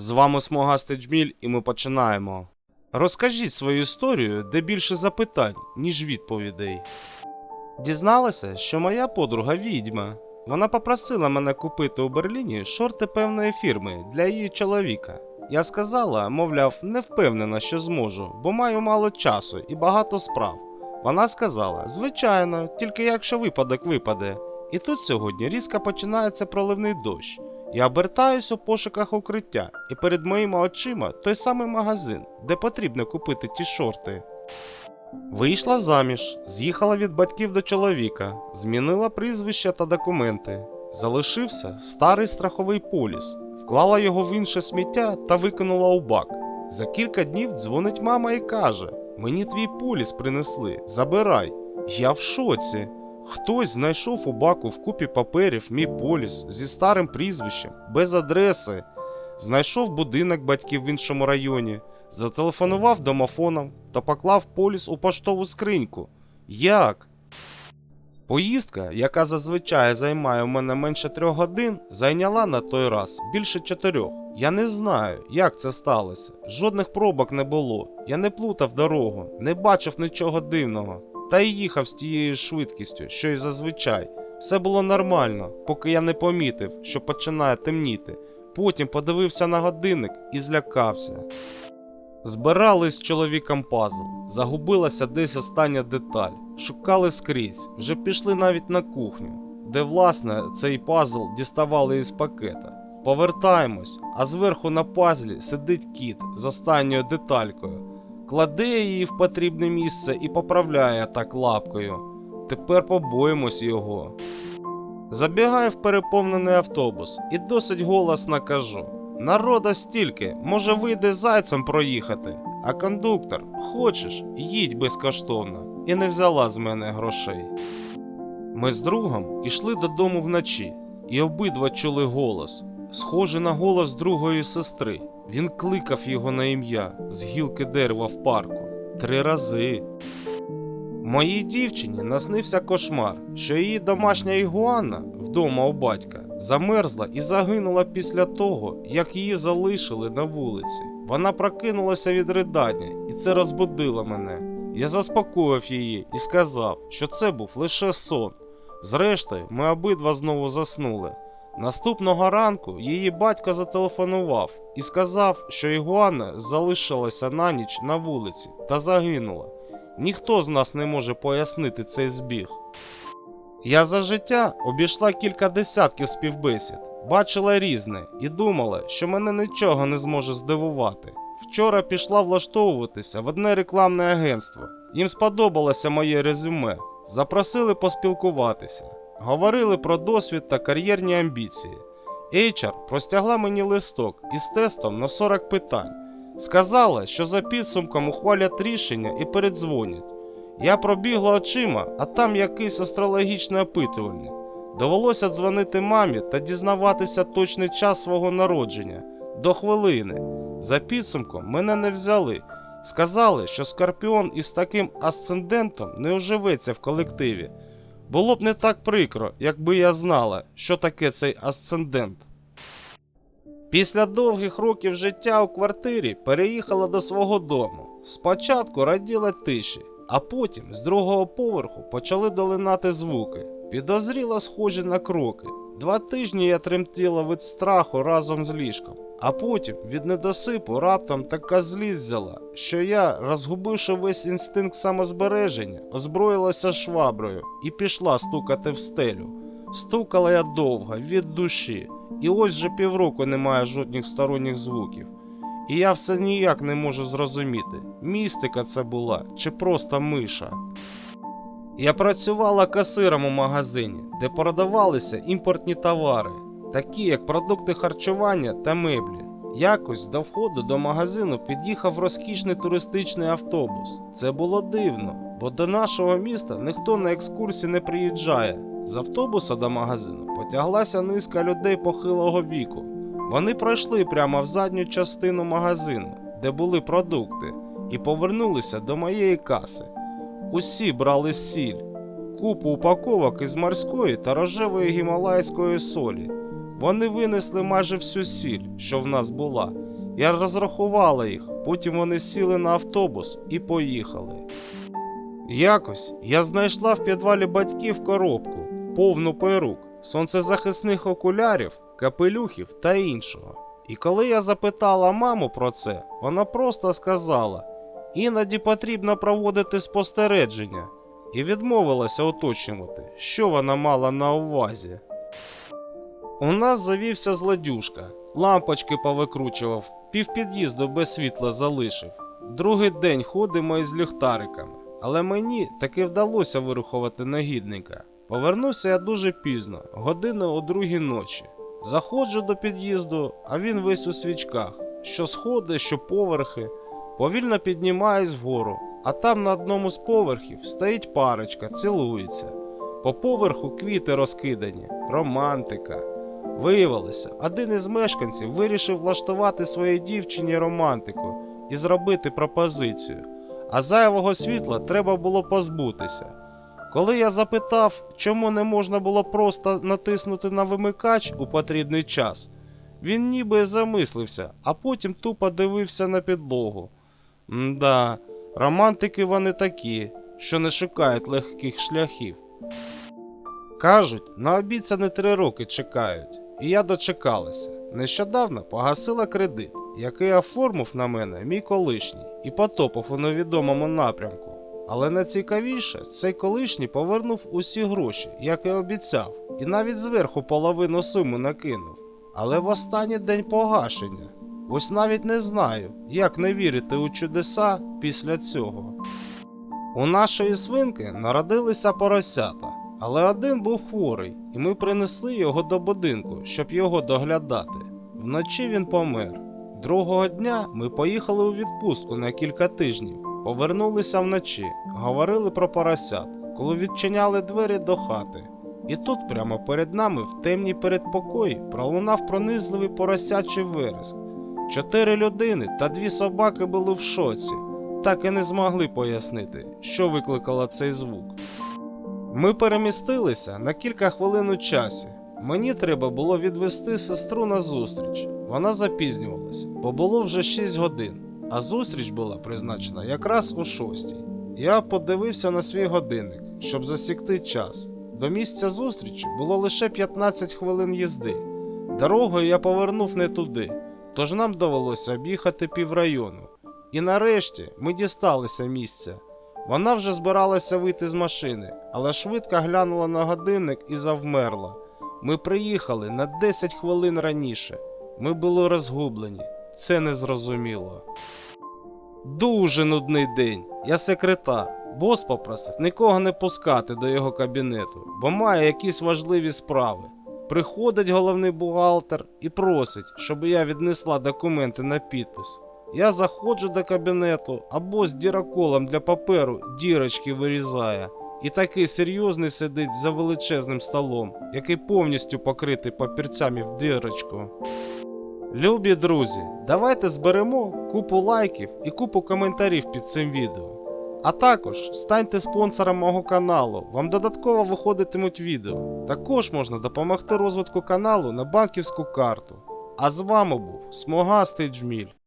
З вами Смогастий Джміль, і ми починаємо. Розкажіть свою історію, де більше запитань, ніж відповідей. Дізналася, що моя подруга відьма. Вона попросила мене купити у Берліні шорти певної фірми для її чоловіка. Я сказала, мовляв, не впевнена, що зможу, бо маю мало часу і багато справ. Вона сказала: звичайно, тільки якщо випадок випаде. І тут сьогодні різко починається проливний дощ. Я обертаюсь у пошуках укриття, і перед моїми очима той самий магазин, де потрібно купити ті шорти. Вийшла заміж, з'їхала від батьків до чоловіка, змінила прізвище та документи. Залишився старий страховий поліс, вклала його в інше сміття та викинула у бак. За кілька днів дзвонить мама і каже: Мені твій поліс принесли, забирай. Я в шоці. Хтось знайшов у баку в купі паперів мій поліс зі старим прізвищем, без адреси. Знайшов будинок батьків в іншому районі, зателефонував домофоном та поклав поліс у поштову скриньку. Як? Поїздка, яка зазвичай займає у мене менше трьох годин, зайняла на той раз більше чотирьох. Я не знаю, як це сталося. Жодних пробок не було. Я не плутав дорогу, не бачив нічого дивного. Та й їхав з тією швидкістю, що й зазвичай. Все було нормально, поки я не помітив, що починає темніти. Потім подивився на годинник і злякався. Збирали з чоловіком пазл. Загубилася десь остання деталь. Шукали скрізь, вже пішли навіть на кухню, де, власне, цей пазл діставали із пакета. Повертаємось, а зверху на пазлі сидить кіт з останньою деталькою. Кладе її в потрібне місце і поправляє так лапкою. Тепер побоїмось його. Забігаю в переповнений автобус і досить голосно кажу: Народа стільки, може вийде зайцем проїхати. А кондуктор, хочеш, їдь безкоштовно, і не взяла з мене грошей. Ми з другом ішли додому вночі, і обидва чули голос, схожий на голос другої сестри. Він кликав його на ім'я з гілки дерева в парку три рази. Моїй дівчині наснився кошмар, що її домашня ігуана вдома у батька замерзла і загинула після того, як її залишили на вулиці. Вона прокинулася від ридання, і це розбудило мене. Я заспокоїв її і сказав, що це був лише сон. Зрештою, ми обидва знову заснули. Наступного ранку її батько зателефонував і сказав, що ігуана залишилася на ніч на вулиці та загинула. Ніхто з нас не може пояснити цей збіг. Я за життя обійшла кілька десятків співбесід, бачила різне і думала, що мене нічого не зможе здивувати. Вчора пішла влаштовуватися в одне рекламне агентство. Їм сподобалося моє резюме, запросили поспілкуватися, говорили про досвід та кар'єрні амбіції. HR простягла мені листок із тестом на 40 питань. Сказала, що за підсумком ухвалять рішення і передзвонять. Я пробігла очима, а там якийсь астрологічний опитувальник. Довелося дзвонити мамі та дізнаватися точний час свого народження до хвилини. За підсумком мене не взяли. Сказали, що скорпіон із таким асцендентом не оживеться в колективі. Було б не так прикро, якби я знала, що таке цей асцендент. Після довгих років життя у квартирі переїхала до свого дому. Спочатку раділа тиші, а потім з другого поверху почали долинати звуки. Підозріло схожі на кроки. Два тижні я тремтіла від страху разом з ліжком, а потім від недосипу раптом така злість взяла, що я, розгубивши весь інстинкт самозбереження, озброїлася шваброю і пішла стукати в стелю. Стукала я довго, від душі, і ось вже півроку немає жодних сторонніх звуків. І я все ніяк не можу зрозуміти, містика це була чи просто миша. Я працювала касиром у магазині, де продавалися імпортні товари, такі як продукти харчування та меблі. Якось до входу до магазину під'їхав розкішний туристичний автобус. Це було дивно, бо до нашого міста ніхто на екскурсії не приїжджає. З автобуса до магазину потяглася низка людей похилого віку. Вони пройшли прямо в задню частину магазину, де були продукти, і повернулися до моєї каси. Усі брали сіль, купу упаковок із морської та рожевої гімалайської солі. Вони винесли майже всю сіль, що в нас була. Я розрахувала їх, потім вони сіли на автобус і поїхали. Якось я знайшла в підвалі батьків коробку, повну перук, сонцезахисних окулярів, капелюхів та іншого. І коли я запитала маму про це, вона просто сказала: іноді потрібно проводити спостереження, і відмовилася уточнювати, що вона мала на увазі. У нас завівся злодюшка, лампочки повикручував, півпід'їзду без світла залишив. Другий день ходимо із ліхтариками, але мені таки вдалося вирухувати негідника. Повернувся я дуже пізно, години о другій ночі. Заходжу до під'їзду, а він весь у свічках, що сходи, що поверхи. Повільно піднімаюсь вгору, а там на одному з поверхів стоїть парочка, цілується. По поверху квіти розкидані, романтика. Виявилося, один із мешканців вирішив влаштувати своїй дівчині романтику і зробити пропозицію, а зайвого світла треба було позбутися. Коли я запитав, чому не можна було просто натиснути на вимикач у потрібний час, він ніби замислився, а потім тупо дивився на підлогу. Мда, романтики вони такі, що не шукають легких шляхів. Кажуть, на обід три роки чекають, і я дочекалася. Нещодавно погасила кредит, який оформив на мене мій колишній, і потопав у невідомому напрямку. Але найцікавіше, цей колишній повернув усі гроші, як і обіцяв, і навіть зверху половину суми накинув. Але в останній день погашення. Ось навіть не знаю, як не вірити у чудеса після цього. У нашої свинки народилися поросята, але один був хворий, і ми принесли його до будинку, щоб його доглядати. Вночі він помер. Другого дня ми поїхали у відпустку на кілька тижнів. Повернулися вночі, говорили про поросят, коли відчиняли двері до хати. І тут, прямо перед нами, в темній передпокої, пролунав пронизливий поросячий вереск. Чотири людини та дві собаки були в шоці, так і не змогли пояснити, що викликало цей звук. Ми перемістилися на кілька хвилин у часі. Мені треба було відвести сестру на зустріч. Вона запізнювалася, бо було вже 6 годин, а зустріч була призначена якраз о 6. Я подивився на свій годинник, щоб засікти час. До місця зустрічі було лише 15 хвилин їзди. Дорогою я повернув не туди, тож нам довелося об'їхати піврайону. І нарешті ми дісталися місця. Вона вже збиралася вийти з машини, але швидко глянула на годинник і завмерла. Ми приїхали на 10 хвилин раніше. Ми були розгублені. Це незрозуміло. Дуже нудний день. Я секретар. Бос попросив нікого не пускати до його кабінету, бо має якісь важливі справи. Приходить головний бухгалтер і просить, щоб я віднесла документи на підпис. Я заходжу до кабінету, а бос діроколом для паперу дірочки вирізає. І такий серйозний сидить за величезним столом, який повністю покритий папірцями в дірочку. Любі друзі, давайте зберемо купу лайків і купу коментарів під цим відео. А також станьте спонсором мого каналу, вам додатково виходитимуть відео. Також можна допомогти розвитку каналу на банківську карту. А з вами був Смогастий Джміль.